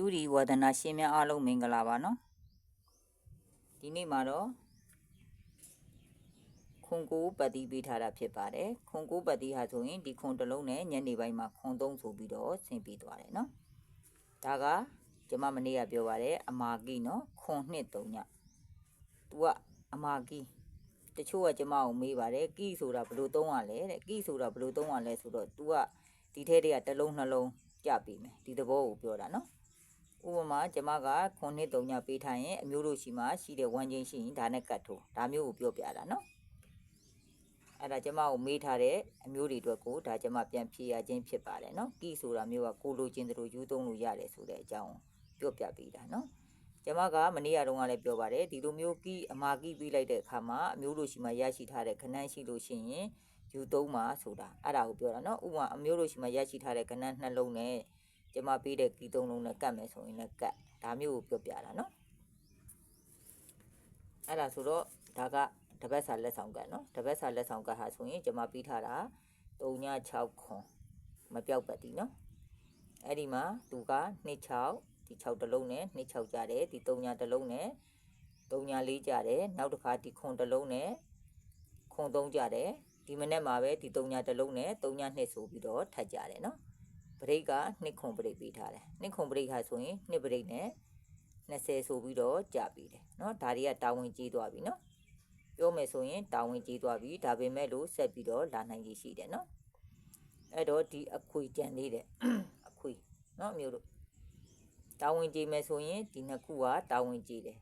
တူဒီဝဒနာရှင်များအားလုံးမင်္ဂလာပါနော်ဒီနေ့မှာတော့ခွန်ကိုပတ်တိပေးထားတာဖြစ်ပါတယ်ခွန်ကိုပတ်တိဟာဆိုရင်ဒီခွန်တစ်လုံးနဲ့ညနေပိုင်းမှာခွန်သုံးဆိုပြီးတော့ဆင်ပြီးသွားတယ်နော်ဒါကကျမမနေ့ကပြောပါတယ်အမာကီနော်ခွန်နှစ်သုံးညသူကအမာကီတချို့ကကျမကိုမေးပါတယ်ကီဆိုတာဘယ်လိုသုံးရလဲတဲ့ကီဆိုတာဘယ်လိုသုံးရလဲဆိုတော့ तू ကဒီထဲတည်းကတစ်လုံးနှလုံးကြပြီမယ်ဒီသဘောကိုပြောတာနော် ဥပမာကျမကခုနှစ်သုံးညပေးထားရင်အမျိုးတို့ရှိမှရှိတဲ့ဝမ်းချင်းရှိရင်ဒါနဲ့ကတ်ထိုးဒါမျိုးကိုပြောပြတာနော်အဲ့ဒါကျမကိုမေးထားတဲ့အမျိုးတွေအတွက်ကိုဒါကျမပြန်ဖြေရခြင်းဖြစ်ပါတယ်နော်ကီဆိုတာမျိုးကကိုလိုချင်းတို့ယူသုံးလို့ရတယ်ဆိုတဲ့အကြောင်းပြောပြပေးတာနော်ကျမကမနေ့ကတုန်းကလည်းပြောပါတယ်ဒီလိုမျိုးကီအမာကီပြီးလိုက်တဲ့အခါမှာအမျိုးတို့ရှိမှရရှိထားတဲ့ခဏန်းရှိလို့ရှိရင်ယူသုံးပါဆိုတာအဲ့ဒါကိုပြောတာနော်ဥပမာအမျိုးတို့ရှိမှရရှိထားတဲ့ခဏန်းနှလုံးနဲ့ ကျမပေးတဲ့ကီသုံးလုံးနဲ့ကတ်မယ်ဆိုရင်လည်းကတ်ဒါမျိုးကိုပြောပြတာနော်အဲ့ဒါဆိုတော့ဒါကတပတ်စာလက်ဆောင်ကတ်နော်တပတ်စာလက်ဆောင်ကတ်ဟာဆိုရင်ကျမပေးထားတာ396ခွန်မပြောက်ပတ်တီနော်အဲ့ဒီမှာသူက26ဒီ6တလုံးနဲ့26ကြတယ်ဒီ3ညတလုံးနဲ့3ည4ကြတယ်နောက်တစ်ခါဒီခွန်တလုံးနဲ့ခွန်3ကြတယ်ဒီမနေ့မှာပဲဒီ3ညတလုံးနဲ့3ည2ဆိုပြီးတော့ထပ်ကြတယ်နော် ဘရိတ်ကနှစ်ခွန်ဘရိတ်ပေးထားတယ်နှစ်ခွန်ဘရိတ်ဟာဆိုရင်နှစ်ဘရိတ်နဲ့20ဆိုပြီးတော့ကြာပြီးတယ်เนาะဒါတွေကတာဝန်ကြီးသွားပြီเนาะပြောမယ်ဆိုရင်တာဝန်ကြီးသွားပြီဒါပေမဲ့လို့ဆက်ပြီးတော့လာနိုင်ကြီးရှိတယ်เนาะအဲ့တော့ဒီအခွေကြံသေးတယ် အခွေเนาะမျိုးတို့တာဝန်ကြီးမယ်ဆိုရင်ဒီနှစ်ခုကတာဝန်ကြီးတယ်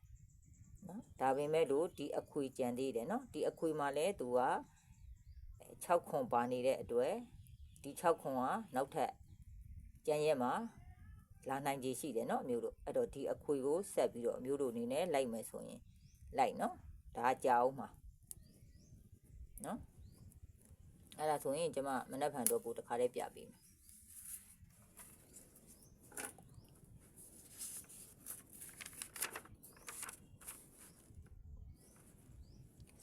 เนาะဒါပေမဲ့လို့ဒီအခွေကြံသေးတယ်เนาะဒီအခွေမှာလဲသူက6ခွန်ပါနေတဲ့အတွက်ဒီ6ခွန်ကနောက်ထပ် ကြံရက်မှာလာနိုင်ခြေရှိတယ်เนาะအမျိုးတို့အဲ့တော့ဒီအခွေကိုဆက်ပြီးတော့အမျိုးတို့အနေနဲ့လိုက်မယ်ဆိုရင်လိုက်เนาะဒါကြောက်မှာเนาะအဲ့ဒါဆိုရင်ကျမမနက်ဖြန်တော့ပို့တခါလေးပြပေးမယ်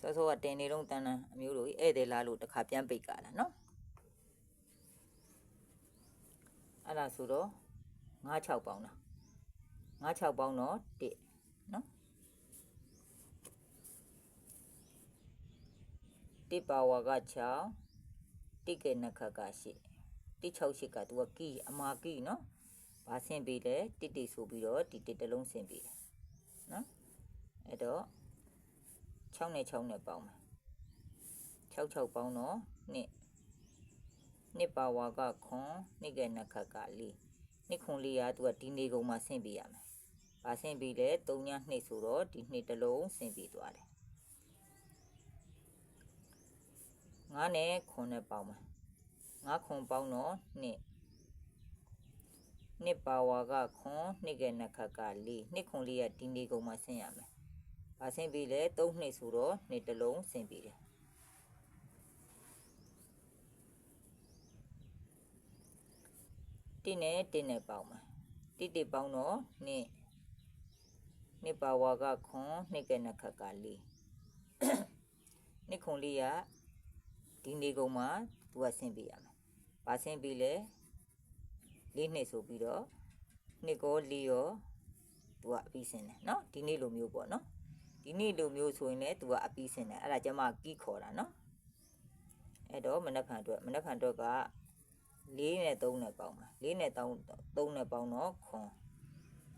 ဆောဆောကတင်နေတော့တန်းတန်းအမျိုးတို့ဧည့်သည်လာလို့တခါပြန်ပိတ်ကြတာเนาะ အဲ့ဒါဆိုတော့96ပေါင်းတာ96ပေါင်းတော့1နော်1ပါဝါက6တိကေနခက8 168ကသူကကီအမာကီနော်ဘာဆင်းပေးလဲတစ်တိဆိုပြီးတော့ဒီတစ်တလုံးဆင်းပေးတယ်နော်အဲ့တော့6နဲ့6နဲ့ပေါင်းမယ်6 6ပေါင်းတော့2 နှစ်ပါဝါကခွန်နှစ်ကဲနှစ်ခတ်ကလေးနှစ်ခွန်လေးကသူကဒီနေကုန်မှာဆင့်ပေးရမယ်။ဘာဆင့်ပေးလဲ3ညနှစ်ဆိုတော့ဒီနှစ်တစ်လုံးဆင့်ပေးသွားတယ်။ငါးနဲ့ခွန်နဲ့ပေါင်းမှာငါးခွန်ပေါင်းတော့နှစ်နှစ်ပါဝါကခွန်နှစ်ကဲနှစ်ခတ်ကလေးနှစ်ခွန်လေးကဒီနေကုန်မှာဆင့်ရမယ်။ဘာဆင့်ပေးလဲ3နှစ်ဆိုတော့နှစ်တစ်လုံးဆင့်ပေးတယ်။ တစ်နဲ့တစ်နဲ့ပေါင်းမှာတစ်တစ်ပေါင်းတော့နှစ်နှစ်ပါဝါကခွန်နှစ်ကဲနှစ်ခတ်ကလေးနှစ်ခွန်လေးကဒီနေကုန်မှာသူကဆင်းပေးရမယ်။ဘာဆင်းပေးလဲလေးနှစ်ဆိုပြီးတော့နှစ်ကောလေးရောသူကအပြီးဆင်းတယ်နော်ဒီနေ့လိုမျိုးပေါ့နော်ဒီနေ့လိုမျိုးဆိုရင်လည်းသူကအပြီးဆင်းတယ်အဲ့ဒါကျမကီးခေါ်တာနော်အဲ့တော့မနက်ဖြန်အတွက်မနက်ဖြန်အတွက်က 4နဲ့3နဲ့ပေါင်းပါ4နဲ့3 3နဲ့ပေါင်းတော့ခွန်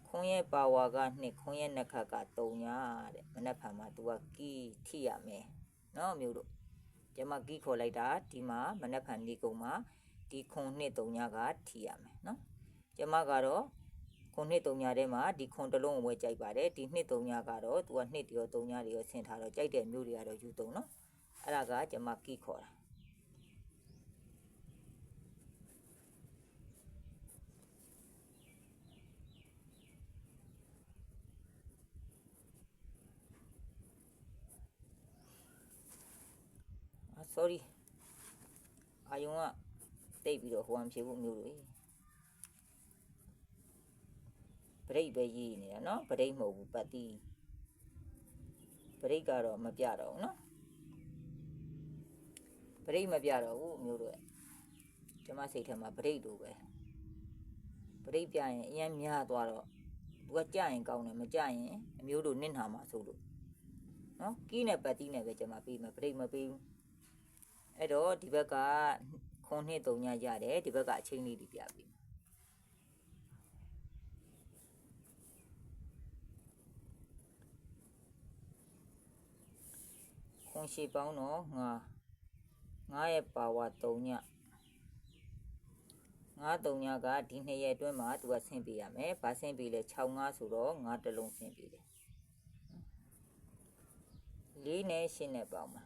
ခွန်ရဲ့ပါဝါက2ခွန်ရဲ့နှစ်ခတ်က3ညာတဲ့မနက်ဖြန်မှာ तू ကကီးထိရမယ်နော်မျိုးတို့ကျမကီးခေါ်လိုက်တာဒီမှာမနက်ဖြန်နေကုန်မှာဒီခွန်နှစ်3ညာကထိရမယ်နော်ကျမကတော့ခွန်နှစ်3ညာထဲမှာဒီခွန်တစ်လုံးကိုဝယ်ကြိုက်ပါတယ်ဒီနှစ်3ညာကတော့ तू ကနှစ်တရော3ညာတွေရောဆင်ထားတော့ကြိုက်တဲ့မျိုးတွေကတော့ယူသုံးနော်အဲ့ဒါကကျမကီးခေါ်တာ sorry အာယုံကတိတ်ပြီးတော့ဟိုအမဖြစ်ဘူးမျိုးတွေဘရိတ်ပဲရေးနေတာเนาะဘရိတ်မဟုတ်ဘူးပတ်တီးဘရိတ်ကတော့မပြတော့ဘူးเนาะဘရိတ်မပြတော့ဘူးမျိုးတွေကျမစိတ်ထဲမှာဘရိတ်လိုပဲ ပရိပြရင်အရင်များသွားတော့သူကကြရင်ကောင်းတယ်မကြရင်အမျိုးတို့နင့်နာမှာဆိုလို့နော်ကီးနဲ့ပတ်တီးနဲ့ပဲကျွန်မပြီးမယ်ပရိမပြီးဘူး အဲ့တော့ဒီဘက်ကခွန်နှစ်တုံညရတယ်ဒီဘက်ကအချင်းလေးတွေပြပြီးခွန်ရှိပေါင်းတော့ငါငါရဲ့ပါဝါ3ညငါ3ညကဒီနှစ်ရက်အတွင်းမှာသူကဆင်းပေးရမယ်။ဘာဆင်းပေးလဲ6ငါဆိုတော့ငါတစ်လုံးဆင်းပေးတယ်။လေးနဲ့ရှင်းနဲ့ပေါင်းမှာ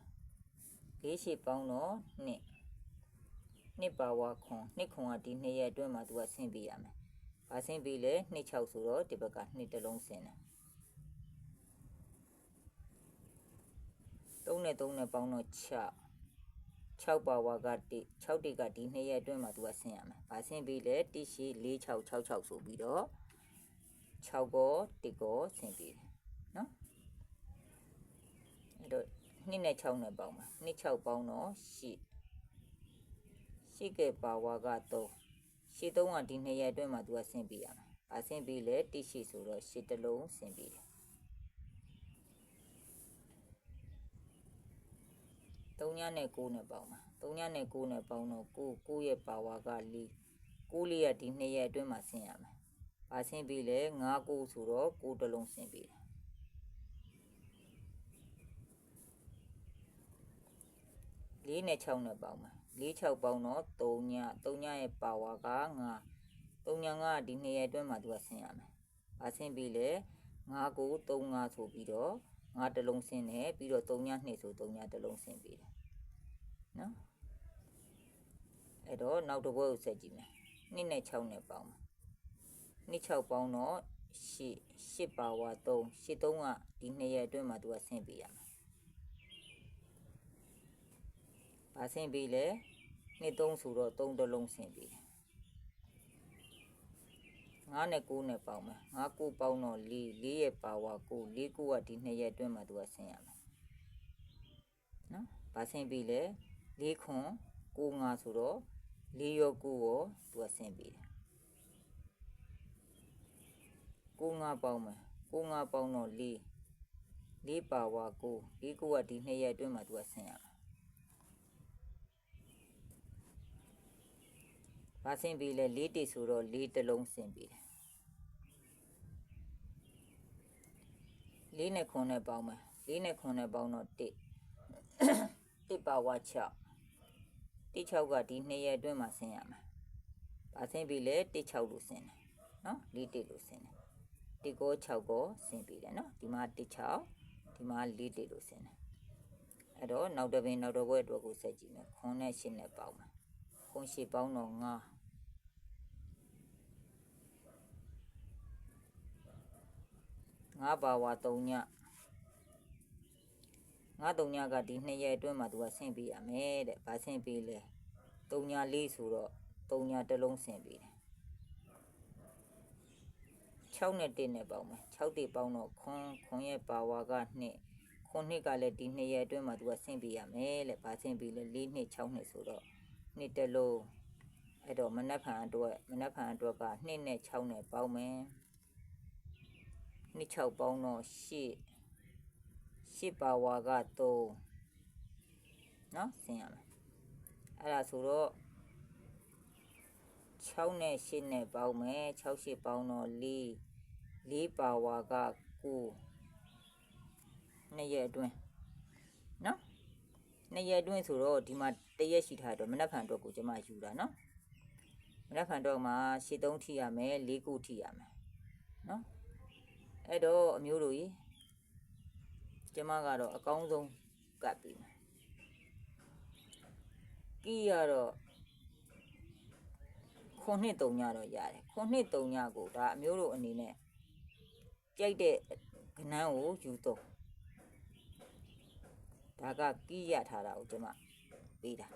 လေးရှိပေါင်းတော့နှစ်နှစ်ပါဝါခွန်နှစ်ခွန်ကဒီနှစ်ရက်အတွင်းမှာသူကဆင်းပေးရမယ်။ဘာဆင်းပေးလဲနှစ်6ဆိုတော့ဒီဘက်ကနှစ်တစ်လုံးဆင်းတယ်။3နဲ့3နဲ့ပေါင်းတော့6 6ပါဝါကတိ6တိကဒီနှစ်ရက်အတွင်းမှာသူကဆင်းရမယ်။ဘာဆင်းပြီးလဲတိရှိ4666ဆိုပြီးတော့6ကောတိကောဆင်းပြီးတယ်နော်။အဲ့တော့ 2နဲ့6နဲ့ပေါင်းပါ။2 6ပေါင်းတော့8ရှိကဲပါဝါက3ရှစ်3ကဒီနှစ်ရက်အတွင်းမှာသူကဆင်းပြီးရမယ်။ဘာဆင်းပြီးလဲတိရှိဆိုတော့8တလုံးဆင်းပြီးတယ်။3ညနဲ့9နဲ့ပေါင်းပါ3ညနဲ့9နဲ့ပေါင်းတော့9 9ရဲ့ပါဝါက4 9လေးရဒီ2ရက်အတွင်းမှာဆင်းရမယ်။ဘာဆင်းပြီးလဲ9 9ဆိုတော့9တလုံးဆင်းပြီးတယ်။ 4နဲ့6နဲ့ပေါင်းပါ4 6ပေါင်းတော့3ည3ညရဲ့ပါဝါက9 3ညကဒီ2ရက်အတွင်းမှာသူကဆင်းရမယ်။ဘာဆင်းပြီးလဲ9 9 3 5ဆိုပြီးတော့ငါတစ်လုံးဆင်းတယ်ပြီးတော့3ည2ဆို3ညတစ်လုံးဆင်းပြီးတယ်နော်အဲ့တော့နောက်တစ်ဘွဲကိုဆက်ကြည့်မယ်2နဲ့6နဲ့ပေါင်းမယ်2 6ပေါင်းတော့8 8ပါဝါ3 8 3ကဒီ2ရက်အတွင်းမှာသူကဆင်းပြီးရမယ် ဘာဆင်းပြီးလဲ2 3ဆိုတော့3တစ်လုံးဆင်းပြီးတယ်9နဲ့9နဲ့ပေါင်းမယ်9 9ပေါင်းတော့4 4ရဲ့ပါဝါ9 4 9ကဒီ2ရက်အတွင်းမှာသူကဆင်းရမယ်နော်ဘာဆင်းပြီးလဲ4ခွန်9 5ဆိုတော့4ရော9ရောသူကဆင်းပြီးတယ်9 5ပေါင်းမယ်9 5ပေါင်းတော့4 4ပါဝါ9 4 9ကဒီ2ရက်အတွင်းမှာသူကဆင်းရမယ် ဘာဆင်းပြီးလဲ၄တိဆိုတော့၄တလုံးဆင်းပြီးတယ်လေးနဲ့ခွန်နဲ့ပေါင်းမယ်လေးနဲ့ခွန်နဲ့ပေါင်းတော့တစ်တစ်ပါဝါ6တစ်6ကဒီ2ရက်အတွင်းမှာဆင်းရမယ်ဘာဆင်းပြီးလဲတစ်6လို့ဆင်းတယ်နော်လေးတစ်လို့ဆင်းတယ်တစ်ကို6ကိုဆင်းပြီးတယ်နော်ဒီမှာတစ်6ဒီမှာလေးတစ်လို့ဆင်းတယ်အဲ့တော့နောက်တစ်ပင်နောက်တစ်ဘွဲ့အတွက်ကိုဆက်ကြည့်မယ်ခွန်နဲ့ရှင်းနဲ့ပေါင်းမယ်ခွန်ရှိပေါင်းတော့9 ငါပါဝါ3ညငါ3ညကဒီ2ရက်အတွင်းမှာသူကဆင့်ပေးရမယ်တဲ့ဘာဆင့်ပေးလဲ3ည4ဆိုတော့3ညတစ်လုံးဆင့်ပေးတယ်6နဲ့1နဲ့ပေါင်းမယ်6တိပေါင်းတော့ခွန်ခွန်ရဲ့ပါဝါက2ခွန်နှစ်ကလည်းဒီ2ရက်အတွင်းမှာသူကဆင့်ပေးရမယ်တဲ့ဘာဆင့်ပေးလဲ4နှစ်6နှစ်ဆိုတော့နှစ်တစ်လုံးအဲ့တော့မနက်ဖြန်အတွက်မနက်ဖြန်အတွက်က2နဲ့6နဲ့ပေါင်းမယ် နှစ်6ပေါင်းတော့8 8ပါဝါက3เนาะဆင်းရမယ်အဲ့ဒါဆိုတော့6နဲ့8နဲ့ပေါင်းမယ်6 8ပေါင်းတော့4 4ပါဝါက9နှစ်ရက်အတွင်းเนาะနှစ်ရက်အတွင်းဆိုတော့ဒီမှာတရက်ရှိထားတော့မနက်ဖြန်တော့ကိုကျွန်မယူတာเนาะမနက်ဖြန်တော့မှာရှစ်သုံးထိရမယ်၄ခုထိရမယ်เนาะ အဲ့တော့အမျိုးတို့ကြီးကျမကတော့အကောင်းဆုံးကပ်ပြီးမယ်ကီးရတော့ခုနှစ်တုံညတော့ရတယ်ခုနှစ်တုံညကိုဒါအမျိုးတို့အနေနဲ့ကြိုက်တဲ့ကနန်းကိုယူတော့ဒါကကီးရထားတာကိုကျမပေးတာ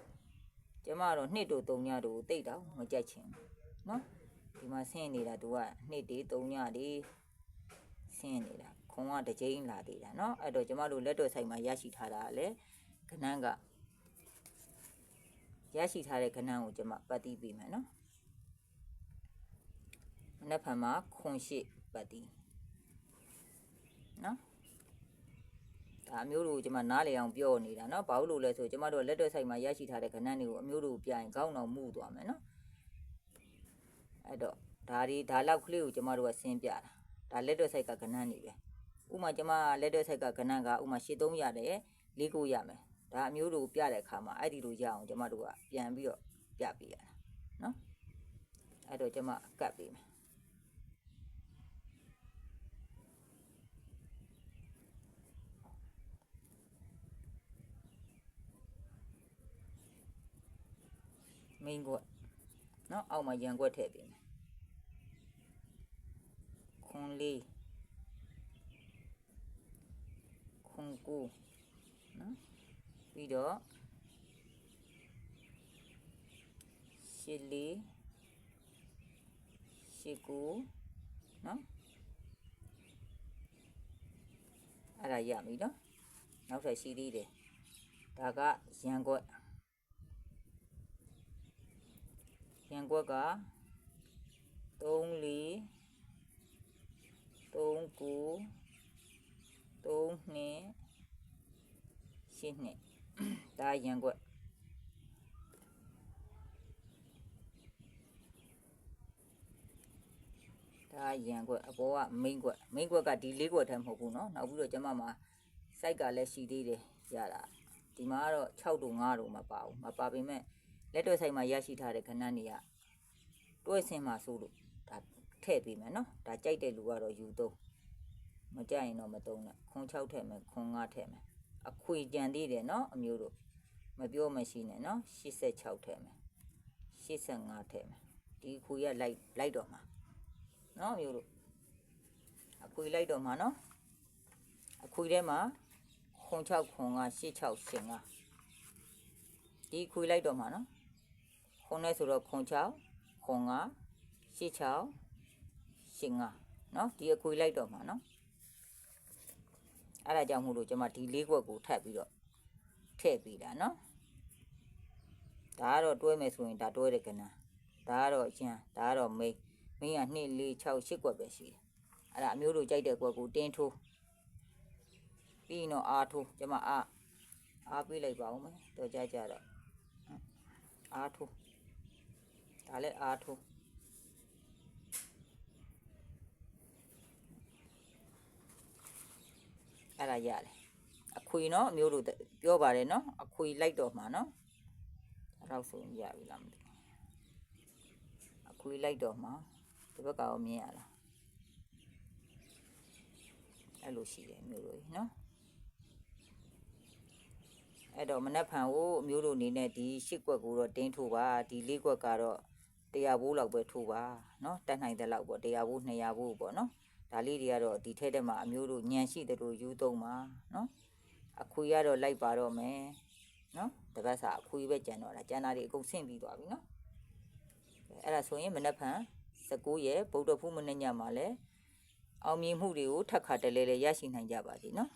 ကျမတော့နှစ်တို့တုံညတို့ကိုတိတ်တော့မကြိုက်ချင်ဘူးနော်ဒီမှာဆင်းနေတာ तू ကနှစ်တေးတုံညတေး ဆင်းနေတာခွန်ကတစ်ကြိမ်လာသေးတာเนาะအဲ့တော့ကျမတို့လက်တော်ဆိုင်မှာရရှိထားတာလေခဏန်းကရရှိထားတဲ့ခဏန်းကိုကျမပတ်တီးပေးမယ်เนาะ မနက်ဖြန်မှာခွန်ရှိပတ်သည်နော်ဒါအမျိုးတို့ကျွန်မနားလေအောင်ပြောနေတာနော်ဘာလို့လို့လဲဆိုကျွန်မတို့လက်တော့ဆိုင်မှာရရှိထားတဲ့ခဏန်းတွေကိုအမျိုးတို့ပြရင်ခေါင်းတော်မှုသွားမယ်နော်အဲ့တော့ဒါဒီဒါလောက်ကလေးကိုကျွန်မတို့ကဆင်းပြတာ ဒါလက်တွက်ဆိုင်ကကဏ္ဍနေပဲဥမာကျွန်မလက်တွက်ဆိုင်ကကဏ္ဍကဥမာရှစ်300ရတယ်၄ကိုရမယ်ဒါအမျိုးတို့ပြတဲ့အခါမှာအဲ့ဒီလိုရအောင်ကျွန်မတို့ကပြန်ပြီးတော့ပြပေးရတာနော်အဲ့တော့ကျွန်မကတ်ပေးမယ်မင်းကွက်နော်အောက်မှာရန်ကွက်ထည့်ပေးမယ် 空里空谷，嗯，为了西里西谷，嗯，阿拉也没了，那是西里的，大家先过。Yang gua ka Tông lý 39 3နှစ်7နှစ်ဒါရန်ကွက်ဒါရန်ကွက်အပေါ်က main ကွက် main ကွက်ကဒီ၄ကွက်ထဲမဟုတ်ဘူးเนาะနောက်ပြီးတော့ကျမမှာ site ကလည်းရှိသေးတယ်ရတာဒီမှာကတော့6တို့5တို့မပါဘူးမပါပေမဲ့လက်တွေ့ဆိုင်မှာရရှိထားတဲ့ခဏနေရတွဲဆင်းမှာစိုးလို့ ထည့်ပေးမယ်နော်ဒါကြိုက်တဲ့လူကတော့ယူသုံးမကြိုက်ရင်တော့မသုံးနဲ့ခွန်6ထည့်မယ်ခွန်5ထည့်မယ်အခွေကြံသေးတယ်နော်အမျိုးတို့မပြောမရှိနဲ့နော်86ထည့်မယ်85ထည့်မယ်ဒီအခွေရလိုက်လိုက်တော့မှာနော်အမျိုးတို့အခွေလိုက်တော့မှာနော်အခွေထဲမှာခွန်6ခွန်5 86ရှင်5ဒီအခွေလိုက်တော့မှာနော်ခွန်နဲ့ဆိုတော့ခွန်6ခွန်က86 ရှင်ငါနော်ဒီအခွေလိုက်တော့မှာနော်အဲ့ဒါကြောင့်မို့လို့ကျွန်မဒီလေးခွက်ကိုထပ်ပြီးတော့ထည့်ပေးတာနော်ဒါကတော့တွဲမယ်ဆိုရင်ဒါတွဲတယ်ကနာဒါကတော့အချင်းဒါကတော့မိန်းမိန်းက2 4 6 8ခွက်ပဲရှိတယ်အဲ့ဒါအမျိုးတို့ကြိုက်တဲ့ခွက်ကိုတင်းထိုးပြီးရင်တော့အားထိုးကျွန်မအားအားပေးလိုက်ပါဦးမယ်တော်ကြကြတော့အားထိုးဒါလည်းအားထိုး အဲ့ဒါရတယ်အခွေနော်အမျိုးတို့ပြောပါတယ်နော်အခွေလိုက်တော့မှာနော်အဲ့တော့ဆိုရင်ရပြီလားမသိဘူးအခွေလိုက်တော့မှာဒီဘက်ကရောမြင်ရလားအဲ့လိုရှိတယ်အမျိုးတို့ကြီးနော်အဲ့တော့မနက်ဖြန်ကိုအမျိုးတို့အနေနဲ့ဒီရှစ်ကွက်ကိုတော့တင်းထိုးပါဒီလေးကွက်ကတော့100ဘိုးလောက်ပဲထိုးပါเนาะတက်နိုင်တဲ့လောက်ပေါ့100ဘိုး200ဘိုးပေါ့เนาะ ဒါလေးတွေကတော့ဒီထက်တက်မှာအမျိုးတို့ညံရှိတယ်လို့ယူသုံးပါနော်အခွေကတော့လိုက်ပါတော့မယ်နော်တပတ်စာအခွေပဲကြံတော့တာကျန်တာတွေအကုန်ဆင့်ပြီးသွားပြီနော်အဲ့ဒါဆိုရင်မနက်ဖြန်19ရက်ဗုဒ္ဓဖူးမနေ့ညမှာလဲအောင်မြင်မှုတွေကိုထပ်ခါတလဲလဲရရှိနိုင်ကြပါသည်နော်